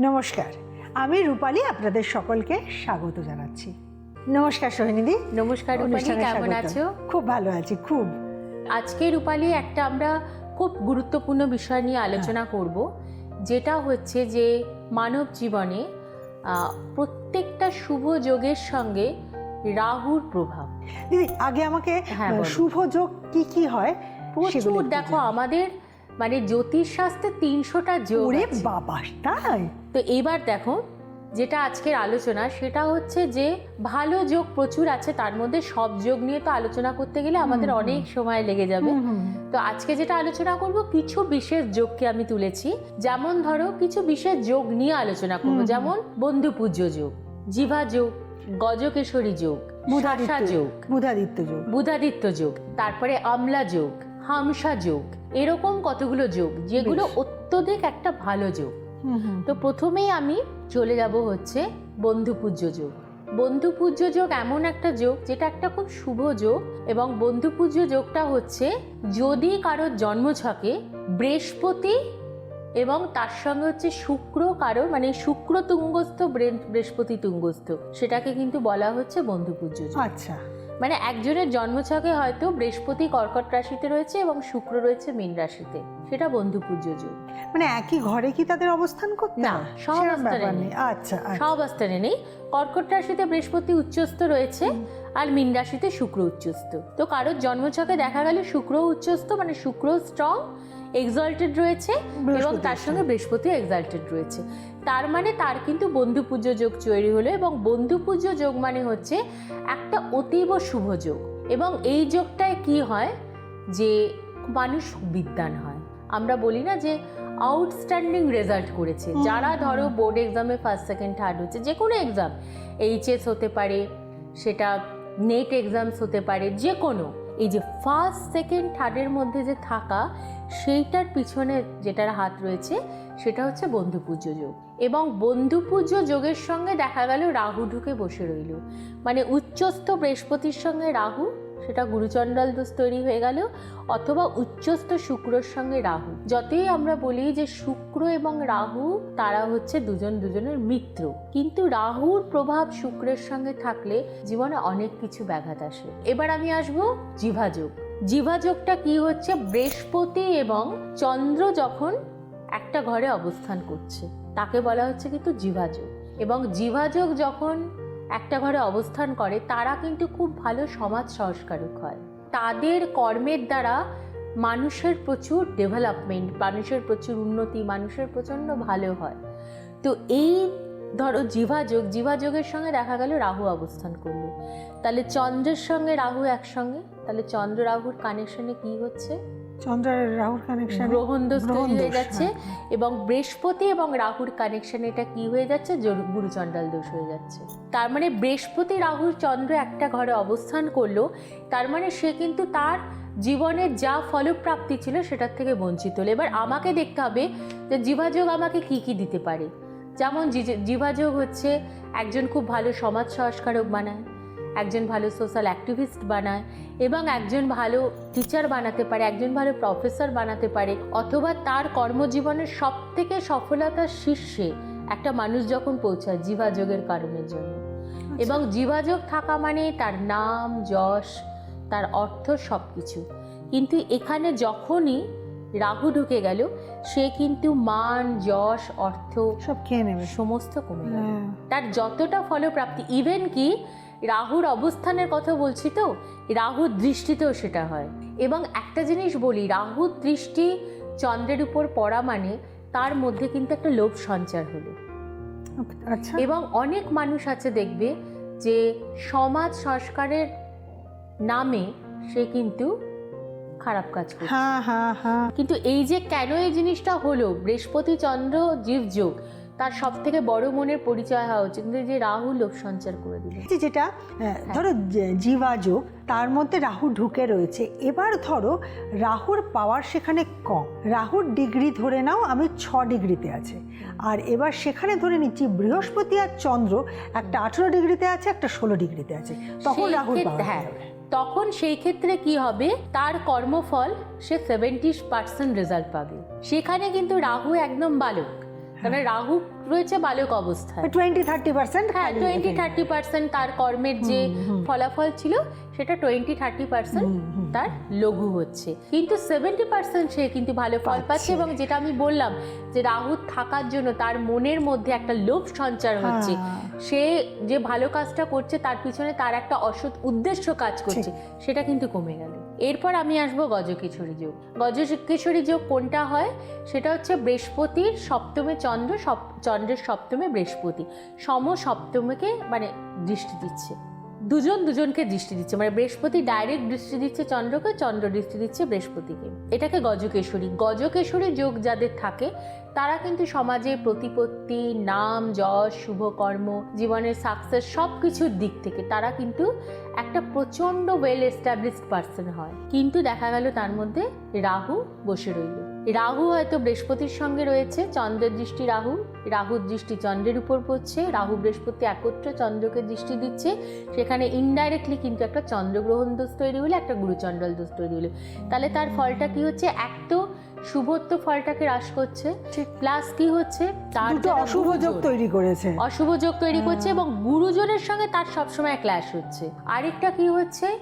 নমস্কার আমি রূপালী আপনাদের সকলকে স্বাগত জানাচ্ছি। নমস্কার সোহিনীদি। নমস্কার রূপালী কেমন আছো? খুব ভালো আছি খুব। আজকে রূপালী একটা আমরা খুব গুরুত্বপূর্ণ বিষয় নিয়ে আলোচনা করব যেটা হচ্ছে যে মানব জীবনে আহ, প্রত্যেকটা শুভ যোগের সঙ্গে রাহুর প্রভাব। দিদি আগে আমাকে হ্যাঁ, শুভ যোগ কি কি হয় প্রচুর দেখো আমাদের মানে জ্যোতিষ শাস্ত্রে তিনশোটা যোগ ওরে আছে। বাবা তাই তো এবার দেখো যেটা আজকের আলোচনা সেটা হচ্ছে যে ভালো যোগ প্রচুর আছে তার মধ্যে সব যোগ নিয়ে তো আলোচনা করতে গেলে আমাদের হুম। অনেক সময় লেগে যাবে। তো আজকে যেটা আলোচনা করব কিছু বিশেষ যোগকে আমি তুলেছি যেমন ধরো কিছু বিশেষ যোগ নিয়ে আলোচনা করব হুম। যেমন বন্ধু পূজ্য যোগ জিভা যোগ গজকেশরী যোগ বুধাদিত্য শাসা যোগ বুধাদিত্য যোগ বুধাদিত্য যোগ তারপরে আমলা যোগ হামসা যোগ। এরকম কতগুলো যোগ? যেগুলো অত্যধিক একটা ভালো যোগ। তো প্রথমেই আমি চলে যাব হচ্ছে বন্ধু পূজ্য যোগ। বন্ধু পূজ্য যোগ এমন একটা যোগ যেটা একটা খুব শুভ যোগ এবং বন্ধু পূজ্য যোগটা হচ্ছে যদি কারোর জন্ম ছকে বৃহস্পতি এবং তার সঙ্গে হচ্ছে শুক্র কারোর মানে শুক্র তুঙ্গস্থ বৃহ- বৃহস্পতি তুঙ্গস্থ সেটাকে কিন্তু বলা হচ্ছে বন্ধু পূজ্য যোগ। আচ্ছা। মানে একজনের জন্মছকে হয়তো বৃহস্পতি কর্কট রাশিতে রয়েছে এবং শুক্র রয়েছে মীন রাশিতে। সেটা বন্ধু পূজ্য যোগ। মানে একই ঘরে কি তাদের অবস্থান করতে না, সব অবস্থানে নেই। নেই। আচ্ছা সব অবস্থানে নেই। কর্কট রাশিতে বৃহস্পতি উচ্চস্থ রয়েছে আর মীন রাশিতে শুক্র উচ্চস্থ। তো কারোর জন্মছকে দেখা গেল শুক্র উচ্চস্থ মানে শুক্র স্ট্রং এক্সল্টেড রয়েছে এবং তার সঙ্গে বৃহস্পতি এক্সাল্টেড রয়েছে। তার মানে তার কিন্তু বন্ধু পুজো যোগ তৈরি হলো এবং বন্ধু পুজো যোগ মানে হচ্ছে একটা অতীব শুভ যোগ। এবং এই যোগটায় কি হয়? যে মানুষ বিদ্যান হয়। আমরা বলি না যে আউটস্ট্যান্ডিং রেজাল্ট করেছে। যারা ধরো বোর্ড এক্সামে ফার্স্ট সেকেন্ড থার্ড হচ্ছে যে কোনো এক্সাম এইচএস হতে পারে সেটা নেট এক্সামস হতে পারে যে কোনো এই যে ফার্স্ট সেকেন্ড থার্ডের মধ্যে যে থাকা, সেইটার পিছনে যেটার হাত রয়েছে, সেটা হচ্ছে বন্ধু পুজো যোগ। এবং বন্ধু পুজো যোগের সঙ্গে দেখা গেল রাহু ঢুকে বসে রইল। মানে উচ্চস্থ বৃহস্পতির সঙ্গে রাহু সেটা গুরুচণ্ডাল দোষ তৈরি হয়ে গেল, অথবা উচ্চস্থ শুক্রর সঙ্গে রাহু। যতই আমরা বলি যে শুক্র এবং রাহু, তারা হচ্ছে দুজন দুজনের মিত্র। কিন্তু রাহুর প্রভাব শুক্রের সঙ্গে থাকলে জীবনে অনেক কিছু ব্যাঘাত আসে। এবার আমি আসব জিভাযোগ। জিভাযোগটা কি হচ্ছে? বৃহস্পতি এবং চন্দ্র যখন একটা ঘরে অবস্থান করছে, তাকে বলা হচ্ছে কিন্তু জিভাযোগ। এবং জিভাযোগ যখন একটা ঘরে অবস্থান করে, তারা কিন্তু খুব ভালো সমাজ সংস্কারক হয়। তাদের কর্মের দ্বারা মানুষের প্রচুর ডেভেলপমেন্ট মানুষের প্রচুর উন্নতি, মানুষের প্রচণ্ড ভালো হয়। তো এই ধরো জিভাযোগ জিভাযোগের সঙ্গে দেখা গেল রাহু অবস্থান করল। তাহলে চন্দ্রের সঙ্গে রাহু একসঙ্গে? তাহলে চন্দ্র রাহুর কানেকশনে কি হচ্ছে? চন্দ্রের রাহুর কানেকশন গ্রহণ দোষ তৈরি হয়ে যাচ্ছে হ্যাঁ। এবং বৃহস্পতি এবং রাহুর কানেকশন এটা কি হয়ে যাচ্ছে? গুরুচণ্ডাল দোষ হয়ে যাচ্ছে। তার মানে বৃহস্পতি রাহুর চন্দ্র একটা ঘরে অবস্থান করল তার মানে সে কিন্তু তার জীবনের যা ফলপ্রাপ্তি ছিল সেটার থেকে বঞ্চিত হলো। এবার আমাকে দেখতে হবে যে জীবাযোগ আমাকে কি কি দিতে পারে। যেমন জীবাযোগ হচ্ছে একজন খুব ভালো সমাজ সংস্কারক বানায় একজন ভালো সোশ্যাল অ্যাক্টিভিস্ট বানায় এবং একজন ভালো টিচার বানাতে পারে একজন ভালো প্রফেসর বানাতে পারে অথবা তার কর্মজীবনের সব থেকে সফলতার শীর্ষে একটা মানুষ যখন পৌঁছায় জীবাযোগের কারণের জন্য আচ্ছা। এবং জীবাযোগ থাকা মানে তার নাম যশ তার অর্থ সব কিছু কিন্তু এখানে যখনই রাহু ঢুকে গেল সে কিন্তু মান যশ অর্থ সব খেয়ে নেবে সমস্ত কমে গেল হ্যাঁ। তার যতটা ফলপ্রাপ্তি ইভেন কি রাহুর অবস্থানের কথা বলছি তো রাহুর দৃষ্টিতেও সেটা হয়। এবং একটা জিনিস বলি রাহুর দৃষ্টি চন্দ্রের উপর পড়া মানে তার মধ্যে কিন্তু একটা লোভ সঞ্চার হলো। আচ্ছা। এবং অনেক মানুষ আছে দেখবে যে সমাজ সংস্কারের নামে সে কিন্তু খারাপ কাজ করছে। হ্যাঁ হ্যাঁ হ্যাঁ। কিন্তু এই যে কেন এই জিনিসটা হলো বৃহস্পতি চন্দ্র জীবযোগ তার সব থেকে বড় মনের পরিচয় হওয়া উচিত। কিন্তু যে রাহু লোভ সঞ্চার করে দিল। যেটা ধরো যে- জীবাযোগ তার মধ্যে রাহু ঢুকে রয়েছে। এবার ধরো রাহুর পাওয়ার সেখানে কম। রাহুর ডিগ্রি ধরে নাও আমি ছ ডিগ্রিতে আছে। আর এবার সেখানে ধরে নিচ্ছি বৃহস্পতি আর চন্দ্র একটা আঠেরো ডিগ্রিতে আছে একটা ষোলো ডিগ্রিতে আছে। তখন রাহুর হ্যাঁ তখন সেই ক্ষেত্রে কি হবে? তার কর্মফল সে সেভেন্টি পার্সেন্ট রেজাল্ট পাবে। সেখানে কিন্তু রাহু একদম বালক। কারণ রাহু রয়েছে বালক অবস্থায়। টোয়েন্টি থার্টি পার্সেন্ট হ্যাঁ টোয়েন্টি থার্টি পার্সেন্ট তার কর্মের যে ফলাফল ছিল সেটা টোয়েন্টি থার্টি পার্সেন্ট তার লঘু হচ্ছে। কিন্তু সেভেন্টি পার্সেন্ট সে কিন্তু ভালো ফল পাচ্ছে। পাচ্ছে। এবং যেটা আমি বললাম যে রাহু থাকার জন্য তার মনের মধ্যে একটা লোভ সঞ্চার হচ্ছে। হ্যাঁ। সে যে ভালো কাজটা করছে তার পিছনে তার একটা অসৎ উদ্দেশ্য কাজ করছে সেটা কিন্তু কমে গেল। এরপর আমি আসব গজকিশোরী যোগ। গজকিশোরী যোগ কোনটা হয়? সেটা হচ্ছে বৃহস্পতির সপ্তমে চন্দ্র, সপ- চন্দ্রের সপ্তমে বৃহস্পতি। সম সপ্তমীকে মানে দৃষ্টি দিচ্ছে। দুজন দুজনকে দৃষ্টি দিচ্ছে মানে বৃহস্পতি ডাইরেক্ট দৃষ্টি দিচ্ছে চন্দ্রকে, চন্দ্র দৃষ্টি দিচ্ছে বৃহস্পতিকে। এটাকে গজকেশরী গজকেশরী যোগ যাদের থাকে, তারা কিন্তু সমাজে প্রতিপত্তি, নাম, যশ শুভকর্ম জীবনের সাকসেস সব কিছুর দিক থেকে তারা কিন্তু একটা প্রচণ্ড ওয়েল এস্টাবলিশড পার্সন হয়। কিন্তু দেখা গেল তার মধ্যে রাহু বসে রইল। রাহু হয়তো বৃহস্পতির সঙ্গে রয়েছে চন্দ্রের দৃষ্টি রাহু রাহুর দৃষ্টি চন্দ্রের উপর পড়ছে রাহু বৃহস্পতি একত্রে চন্দ্রকে দৃষ্টি দিচ্ছে সেখানে ইনডাইরেক্টলি কিন্তু একটা চন্দ্রগ্রহণ দোষ তৈরি হলো একটা গুরুচণ্ডল দোষ তৈরি হলো। তাহলে তার ফলটা কি হচ্ছে? এক তো শুভত্ব ফলটাকে হ্রাস করছে। প্লাস কি হচ্ছে? তার অশুভ যোগ তৈরি করেছে। অশুভ যোগ তৈরি করছে এবং গুরুজনের সঙ্গে তার সবসময় ক্ল্যাশ হচ্ছে। আরেকটা কি হচ্ছে?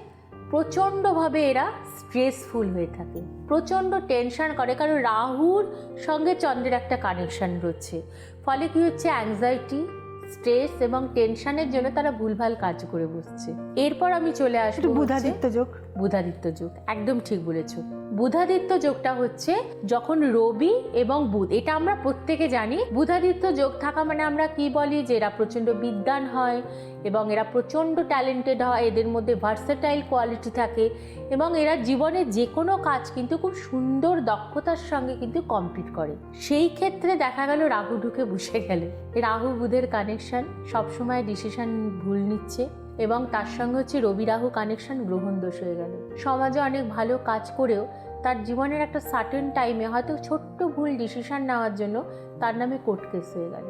প্রচণ্ডভাবে এরা স্ট্রেসফুল হয়ে থাকে। প্রচণ্ড টেনশন করে কারণ রাহুর সঙ্গে চন্দ্রের একটা কানেকশন রয়েছে। ফলে কী হচ্ছে? অ্যাংজাইটি স্ট্রেস এবং টেনশনের জন্য তারা ভুলভাল কাজ করে বসছে। এরপর আমি চলে আসব বুধাদিত্য যোগ। বুধাদিত্য যোগ একদম ঠিক বলেছ। বুধাদিত্য যোগটা হচ্ছে যখন রবি এবং বুধ এটা আমরা প্রত্যেকে জানি। বুধাদিত্য যোগ থাকা মানে আমরা কি বলি? যে এরা প্রচণ্ড বিদ্যান হয় এবং এরা প্রচণ্ড ট্যালেন্টেড হয়, এদের মধ্যে ভার্সেটাইল কোয়ালিটি থাকে এবং এরা জীবনে যে কোনো কাজ কিন্তু খুব সুন্দর দক্ষতার সঙ্গে কিন্তু কমপ্লিট করে। সেই ক্ষেত্রে দেখা গেল রাহু ঢুকে বসে গেল। রাহু বুধের কানেকশন সবসময় ডিসিশন ভুল নিচ্ছে এবং তার সঙ্গে হচ্ছে রবি রাহু কানেকশন গ্রহণ দোষ হয়ে গেল। সমাজে অনেক ভালো কাজ করেও তার জীবনের একটা সার্টেন টাইমে হয়তো ছোট্ট ভুল ডিসিশন নেওয়ার জন্য তার নামে কোর্ট কেস হয়ে গেল।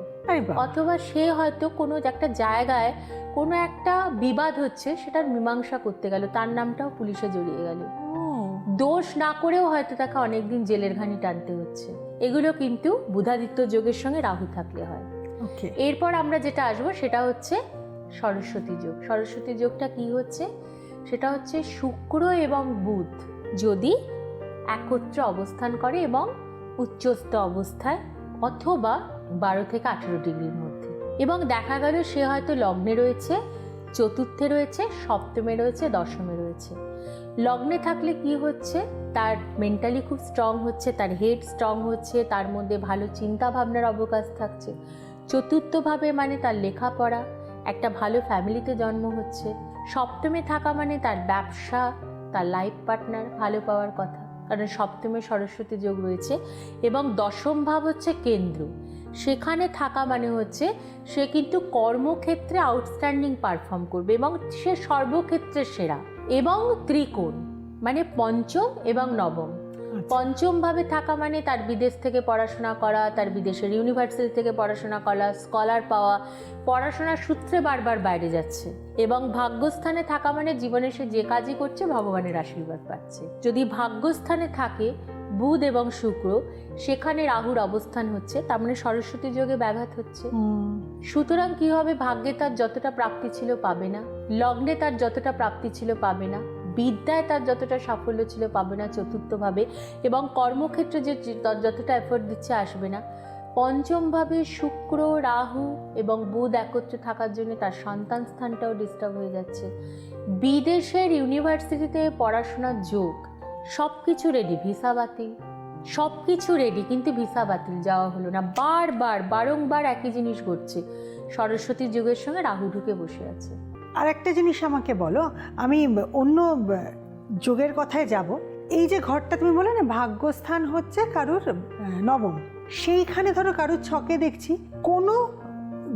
অথবা সে হয়তো কোনো একটা জায়গায় কোনো একটা বিবাদ হচ্ছে সেটার মীমাংসা করতে গেল তার নামটাও পুলিশে জড়িয়ে গেল। দোষ না করেও হয়তো তাকে অনেকদিন জেলের ঘানি টানতে হচ্ছে। এগুলো কিন্তু বুধাদিত্য যোগের সঙ্গে রাহু থাকলে হয়। এরপর আমরা যেটা আসব সেটা হচ্ছে সরস্বতী যোগ। সরস্বতী যোগটা কি হচ্ছে? সেটা হচ্ছে শুক্র এবং বুধ যদি একত্রে অবস্থান করে এবং উচ্চস্থ অবস্থায় অথবা বারো থেকে আঠেরো ডিগ্রির মধ্যে। এবং দেখা গেল সে হয়তো লগ্নে রয়েছে, চতুর্থে রয়েছে, সপ্তমে রয়েছে, দশমে রয়েছে। লগ্নে থাকলে কি হচ্ছে? তার মেন্টালি খুব স্ট্রং হচ্ছে, তার হেড স্ট্রং হচ্ছে, তার মধ্যে ভালো চিন্তা ভাবনার অবকাশ থাকছে। চতুর্থভাবে মানে তার লেখাপড়া, একটা ভালো ফ্যামিলিতে জন্ম হচ্ছে। সপ্তমে থাকা মানে তার ব্যবসা, তার লাইফ পার্টনার ভালো পাওয়ার কথা। কারণ সপ্তমে সরস্বতী যোগ রয়েছে এবং দশম ভাব হচ্ছে কেন্দ্র। সেখানে থাকা মানে হচ্ছে সে কিন্তু কর্মক্ষেত্রে আউটস্ট্যান্ডিং পারফর্ম করবে এবং সে সর্বক্ষেত্রে সেরা এবং ত্রিকোণ মানে পঞ্চম এবং নবম আচ্ছা। পঞ্চম ভাবে থাকা মানে তার বিদেশ থেকে পড়াশোনা করা তার বিদেশের ইউনিভার্সিটি থেকে পড়াশোনা করা স্কলার পাওয়া পড়াশোনার সূত্রে বারবার বাইরে যাচ্ছে এবং ভাগ্যস্থানে থাকা মানে জীবনে সে যে কাজই করছে ভগবানের আশীর্বাদ পাচ্ছে যদি ভাগ্যস্থানে থাকে বুধ এবং শুক্র সেখানে রাহুর অবস্থান হচ্ছে তার মানে সরস্বতী যোগে ব্যাঘাত হচ্ছে। সুতরাং কি হবে? ভাগ্যে তার যতটা প্রাপ্তি ছিল পাবে না লগ্নে তার যতটা প্রাপ্তি ছিল পাবে না বিদ্যায় তার যতটা সাফল্য ছিল পাবে না চতুর্থভাবে এবং কর্মক্ষেত্রে যে তার যতটা এফোর্ট দিচ্ছে আসবে না। পঞ্চমভাবে শুক্র রাহু এবং বুধ একত্রে থাকার জন্য তার সন্তান স্থানটাও ডিস্টার্ব হয়ে যাচ্ছে। বিদেশের ইউনিভার্সিটিতে পড়াশোনার যোগ সব কিছু রেডি ভিসা বাতিল। সব কিছু রেডি কিন্তু ভিসা বাতিল যাওয়া হলো না। বারবার বারংবার একই জিনিস ঘটছে। সরস্বতী যুগের সঙ্গে রাহু ঢুকে বসে আছে। আর একটা জিনিস আমাকে বলো আমি অন্য যুগের কথায় যাব। এই যে ঘরটা তুমি বলে না ভাগ্যস্থান হচ্ছে কারুর নবম। সেইখানে ধরো কারুর ছকে দেখছি কোনো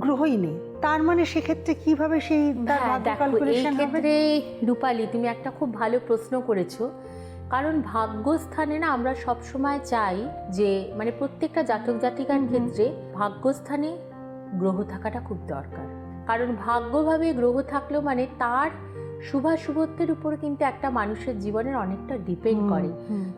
গ্রহই নেই। তার মানে সেক্ষেত্রে কীভাবে সেই হ্যাঁ, এই ক্ষেত্রে রূপালী তুমি একটা খুব ভালো প্রশ্ন করেছ। কারণ ভাগ্যস্থানে না আমরা সব সময় চাই যে মানে প্রত্যেকটা জাতক জাতিকার। ক্ষেত্রে ভাগ্যস্থানে গ্রহ থাকাটা খুব দরকার। কারণ ভাগ্যভাবে গ্রহ থাকলেও মানে তার শুভাশুভত্বের উপর কিন্তু একটা মানুষের জীবনের অনেকটা ডিপেন্ড করে।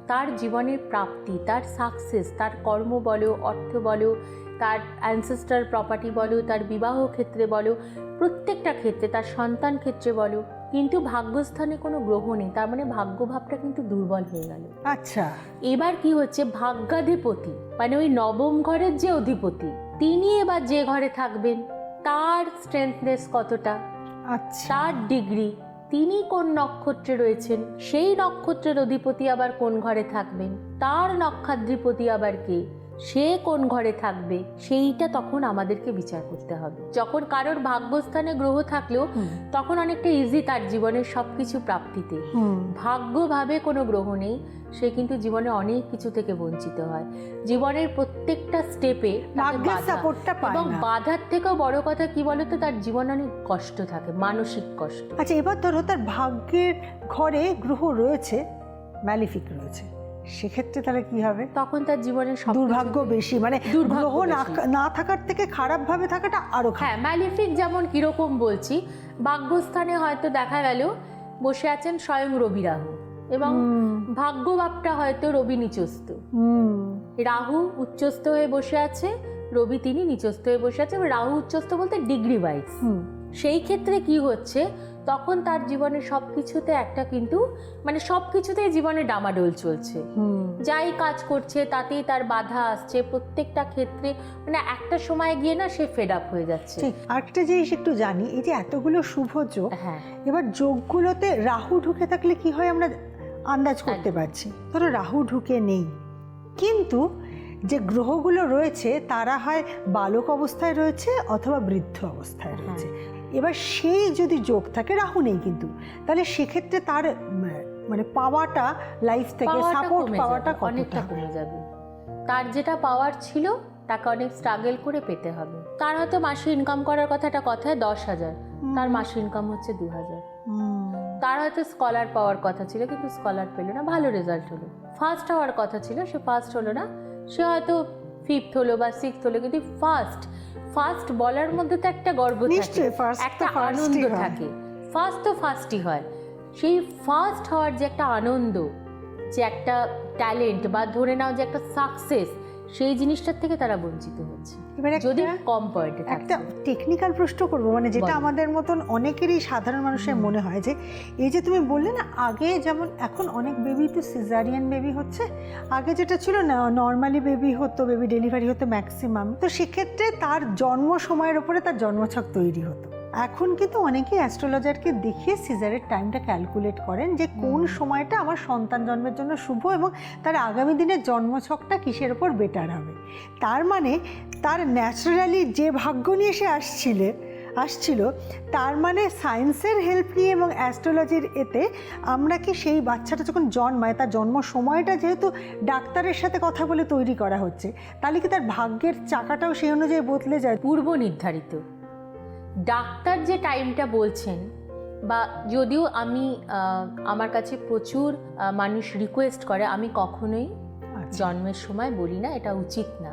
তার জীবনের প্রাপ্তি তার সাকসেস তার কর্ম বলো অর্থ বলো তার অ্যানসেস্টার প্রপার্টি বলো তার বিবাহ ক্ষেত্রে বলো প্রত্যেকটা ক্ষেত্রে তার সন্তান ক্ষেত্রে বলো কিন্তু ভাগ্যস্থানে কোনো গ্রহ নেই তার মানে ভাগ্যভাবটা কিন্তু দুর্বল হয়ে গেল। আচ্ছা। এবার কি হচ্ছে? ভাগ্যাধিপতি মানে ওই নবম ঘরের যে অধিপতি তিনি এবার যে ঘরে থাকবেন তার স্ট্রেংথনেস কতটা? আচ্ছা। তার ডিগ্রি তিনি কোন নক্ষত্রে রয়েছেন সেই নক্ষত্রের অধিপতি আবার কোন ঘরে থাকবেন তার নক্ষাধিপতি আবার কে? সে কোন ঘরে থাকবে সেইটা তখন আমাদেরকে বিচার করতে হবে। যখন কারোর ভাগ্যস্থানে গ্রহ থাকলেও তখন অনেকটা ইজি তার জীবনের সব কিছু প্রাপ্তিতে ভাগ্যভাবে কোনো গ্রহ নেই সে কিন্তু জীবনে অনেক কিছু থেকে বঞ্চিত হয়। জীবনের প্রত্যেকটা স্টেপে এবং বাধার থেকেও বড় কথা কি বলতো তার জীবনে অনেক কষ্ট থাকে মানসিক কষ্ট। আচ্ছা এবার ধরো তার ভাগ্যের ঘরে গ্রহ রয়েছে ম্যালিফিক রয়েছে। সেক্ষেত্রে তাহলে কি হবে? তখন তার জীবনের দুর্ভাগ্য বেশি মানে দুর্ভাগ্য না থাকার থেকে খারাপ ভাবে থাকাটা আরও হ্যাঁ ম্যালিফিক যেমন কীরকম বলছি ভাগ্যস্থানে হয়তো দেখা গেল বসে আছেন স্বয়ং রবি রাহু এবং হুম, ভাগ্যভাবটা হয়তো রবি নিচস্ত হুম, রাহু উচ্চস্থ হয়ে বসে আছে রবি তিনি নিচস্থ হয়ে বসে আছে এবং রাহু উচ্চস্থ বলতে ডিগ্রি ওয়াইজ সেই ক্ষেত্রে কি হচ্ছে তখন তার জীবনে সব কিছুতে একটা কিন্তু মানে সব কিছুতেই জীবনে ডামাডোল চলছে। যাই কাজ করছে তাতেই তার বাধা আসছে প্রত্যেকটা ক্ষেত্রে মানে একটা সময় গিয়ে না সে ফেড আপ হয়ে যাচ্ছে। আরেকটা জিনিস একটু জানি এই যে এতগুলো শুভ যোগ হ্যাঁ। এবার যোগগুলোতে রাহু ঢুকে থাকলে কি হয় আমরা আন্দাজ করতে পারছি। ধরো রাহু ঢুকে নেই। কিন্তু যে গ্রহগুলো রয়েছে তারা হয় বালক অবস্থায় রয়েছে অথবা বৃদ্ধ অবস্থায় হ্যাঁ। রয়েছে। এবার সেই যদি যোগ থাকে রাহু নেই কিন্তু তাহলে সেক্ষেত্রে তার মানে পাওয়াটা লাইফ থেকে সাপোর্ট পাওয়াটা অনেকটা কমে যাবে। তার যেটা পাওয়ার ছিল তাকে অনেক স্ট্রাগল করে পেতে হবে। তার হয়তো মাসে ইনকাম করার কথা একটা কথায় দশ হাজার। তার মাসে ইনকাম হচ্ছে দু হাজার। তার হয়তো স্কলার পাওয়ার কথা ছিল কিন্তু স্কলার পেল না ভালো রেজাল্ট হলো। ফার্স্ট হওয়ার কথা ছিল সে ফার্স্ট হলো না। সে হয়তো ফিফথ হলো বা সিক্স হলো কিন্তু ফার্স্ট ফার্স্ট বলার মধ্যে তো একটা গর্ব থাকে। ফার্স্ট একটা আনন্দ থাকে। ফার্স্ট তো ফার্স্টই হয়। সেই ফার্স্ট হওয়ার যে একটা আনন্দ যে একটা ট্যালেন্ট বা ধরে নাও যে একটা সাকসেস সেই জিনিসটার থেকে তারা বঞ্চিত হচ্ছে। এবার যদি কম পয়েন্টে একটা টেকনিক্যাল প্রশ্ন করব মানে যেটা আমাদের মতন অনেকেরই সাধারণ মানুষের মনে হয় যে এই যে তুমি বললে না আগে যেমন এখন অনেক বেবি তো সিজারিয়ান বেবি হচ্ছে আগে যেটা ছিল না নর্মালি বেবি হতো বেবি ডেলিভারি হতো ম্যাক্সিমাম তো সেক্ষেত্রে তার জন্ম সময়ের ওপরে তার জন্মছক তৈরি হতো। এখন কিন্তু অনেকেই অ্যাস্ট্রোলজারকে দেখিয়ে সিজারের টাইমটা ক্যালকুলেট করেন যে কোন সময়টা আমার সন্তান জন্মের জন্য শুভ এবং তার আগামী দিনের জন্মছকটা কিসের ওপর বেটার হবে। তার মানে তার ন্যাচারালি যে ভাগ্য নিয়ে সে আসছিলে আসছিল তার মানে সায়েন্সের হেল্প নিয়ে এবং অ্যাস্ট্রোলজির এতে আমরা কি সেই বাচ্চাটা যখন জন্মায় তার জন্ম সময়টা যেহেতু ডাক্তারের সাথে কথা বলে তৈরি করা হচ্ছে তাহলে কি তার ভাগ্যের চাকাটাও সেই অনুযায়ী বদলে যায়? পূর্ব নির্ধারিত। ডাক্তার যে টাইমটা বলছেন বা যদিও আমি আমার কাছে প্রচুর মানুষ রিকোয়েস্ট করে আমি কখনোই আচ্ছা। জন্মের সময় বলি না এটা উচিত না।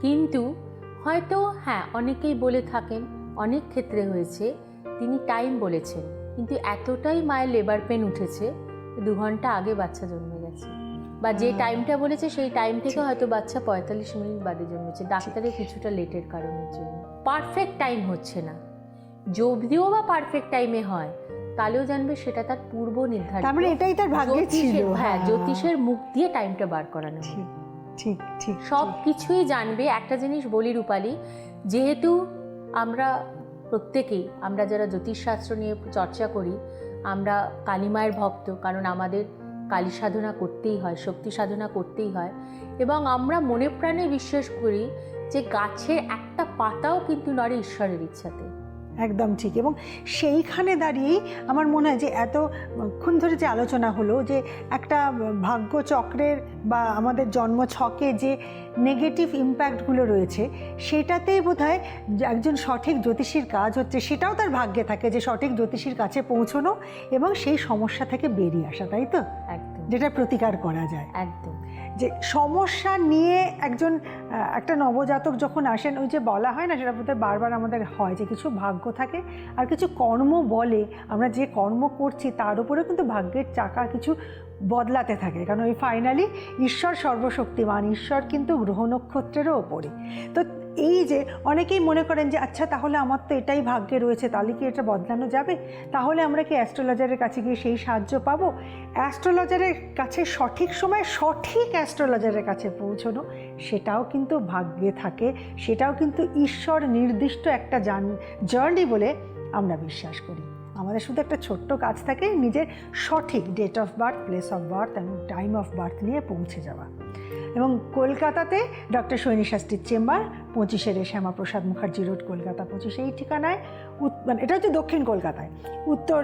কিন্তু হয়তো হ্যাঁ অনেকেই বলে থাকেন অনেক ক্ষেত্রে হয়েছে তিনি টাইম বলেছেন কিন্তু এতটাই মায়ের লেবার পেন উঠেছে দু ঘণ্টা আগে বাচ্চা জন্মে বা যে টাইমটা বলেছে সেই টাইম থেকে হয়তো বাচ্চা পঁয়তাল্লিশ মিনিট বাদে জন্মেছে। ডাক্তারের কিছুটা লেটের কারণের জন্য। পারফেক্ট টাইম হচ্ছে না। যদিও বা পারফেক্ট টাইমে হয় তাহলেও জানবে সেটা তার পূর্ব নির্ধারিত। তার মানে এটাই তার ভাগ্যে ছিল। জ্যোতিষের- হ্যাঁ। জ্যোতিষের মুখ দিয়ে টাইমটা বার করানো ঠিক ঠিক ঠিক সব কিছুই জানবে। একটা জিনিস বলি রূপালি যেহেতু আমরা প্রত্যেকেই আমরা যারা জ্যোতিষশাস্ত্র নিয়ে চর্চা করি আমরা কালীমায়ের ভক্ত কারণ আমাদের কালী সাধনা করতেই হয়, শক্তি সাধনা করতেই হয় এবং আমরা মনে প্রাণে বিশ্বাস করি যে গাছের একটা পাতাও কিন্তু নড়ে ঈশ্বরের ইচ্ছাতে। একদম ঠিক। এবং সেইখানে দাঁড়িয়েই আমার মনে হয় যে এতক্ষণ ধরে যে আলোচনা হলো যে একটা ভাগ্য চক্রের বা আমাদের জন্ম ছকে যে নেগেটিভ ইম্প্যাক্টগুলো রয়েছে সেটাতেই বোধ হয় একজন সঠিক জ্যোতিষীর কাজ হচ্ছে সেটাও তার ভাগ্যে থাকে যে সঠিক জ্যোতিষীর কাছে পৌঁছনো এবং সেই সমস্যা থেকে বেরিয়ে আসা তাই তো? একদম। যেটা প্রতিকার করা যায়। একদম। যে সমস্যা নিয়ে একজন একটা নবজাতক যখন আসেন, ওই যে বলা হয় না সেটা বোধহয় বারবার আমাদের হয়, যে কিছু ভাগ্য থাকে আর কিছু কর্ম বলে, আমরা যে কর্ম করছি তার উপরেও কিন্তু ভাগ্যের চাকা কিছু বদলাতে থাকে। কারণ ওই ফাইনালি ঈশ্বর সর্বশক্তিমান, ঈশ্বর কিন্তু গ্রহ নক্ষত্রেরও ওপরে তো এই যে অনেকেই মনে করেন যে আচ্ছা তাহলে আমার তো এটাই ভাগ্যে রয়েছে, তাহলে কি এটা বদলানো যাবে? তাহলে আমরা কি অ্যাস্ট্রোলজারের কাছে গিয়ে সেই সাহায্য পাবো? অ্যাস্ট্রোলজারের কাছে সঠিক সময়ে সঠিক অ্যাস্ট্রোলজারের কাছে পৌঁছানো, সেটাও কিন্তু ভাগ্যে থাকে, সেটাও কিন্তু ঈশ্বর নির্দিষ্ট একটা জার্নি বলে আমরা বিশ্বাস করি। আমাদের শুধু একটা ছোট্ট কাজ থাকে, নিজের সঠিক date of birth, place of birth, এবং টাইম অফ বার্থ নিয়ে পৌঁছে যাওয়া। এবং কলকাতাতে ডক্টর সৈনী শাস্ত্রীর চেম্বার পঁচিশের শ্যামাপ্রসাদ মুখার্জি রোড, কলকাতা পঁচিশে। এই ঠিকানায় মানে এটা হচ্ছে দক্ষিণ কলকাতায়। উত্তর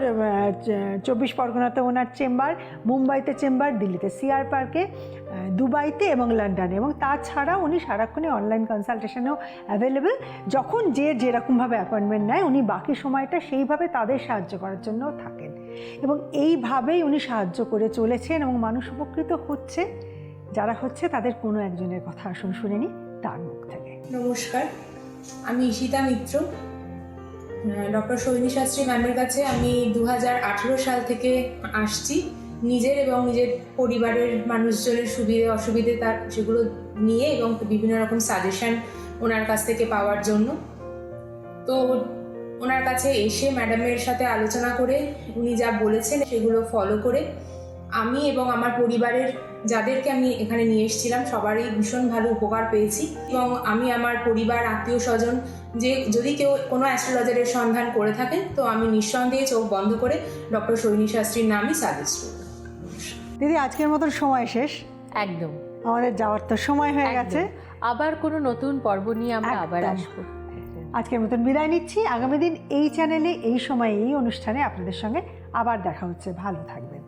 চব্বিশ পরগনাতে ওনার চেম্বার, মুম্বাইতে চেম্বার, দিল্লিতে সিআর পার্কে দুবাইতে এবং লন্ডনে। এবং তাছাড়া উনি সারাক্ষণে অনলাইন কনসালটেশনেও অ্যাভেলেবেল যখন যে যেরকমভাবে অ্যাপয়েন্টমেন্ট নেয়, উনি বাকি সময়টা সেইভাবে তাদের সাহায্য করার জন্য থাকেন। এবং এইভাবেই উনি সাহায্য করে চলেছেন এবং মানুষ উপকৃত হচ্ছে। যারা হচ্ছে তাদের কোনো একজনের কথা আসুন শুনে নি, তার মুখ থেকে। নমস্কার, আমি ঈশিতা মিত্র। ডক্টর সৈনী শাস্ত্রী ম্যামের কাছে আমি দু হাজার আঠেরো সাল থেকে আসছি। নিজের এবং নিজের পরিবারের মানুষজনের সুবিধে, অসুবিধে তার সেগুলো নিয়ে এবং বিভিন্ন রকম সাজেশন ওনার কাছ থেকে পাওয়ার জন্য। তো ওনার কাছে এসে ম্যাডামের সাথে আলোচনা করে উনি যা বলেছেন সেগুলো ফলো করে আমি এবং আমার পরিবারের যাদেরকে আমি এখানে নিয়ে এসেছিলাম সবারই ভীষণ ভালো উপকার পেয়েছি এবং আমি আমার পরিবার আত্মীয় স্বজন যে যদি কেউ কোনো অ্যাস্ট্রোলজারের সন্ধান করে থাকেন তো আমি নিঃসন্দেহে চোখ বন্ধ করে ডক্টর সৈনী শাস্ত্রীর নামই সাজেস্ট করব। দিদি আজকের মতন সময় শেষ? একদম। আমাদের যাওয়ার তো সময় হয়ে গেছে। আবার কোনো নতুন পর্ব নিয়ে আমরা আবার। আসব। আজকের মতন বিদায় নিচ্ছি। আগামী দিন এই চ্যানেলে এই সময়ে এই অনুষ্ঠানে আপনাদের সঙ্গে আবার দেখা হচ্ছে। ভালো থাকবেন।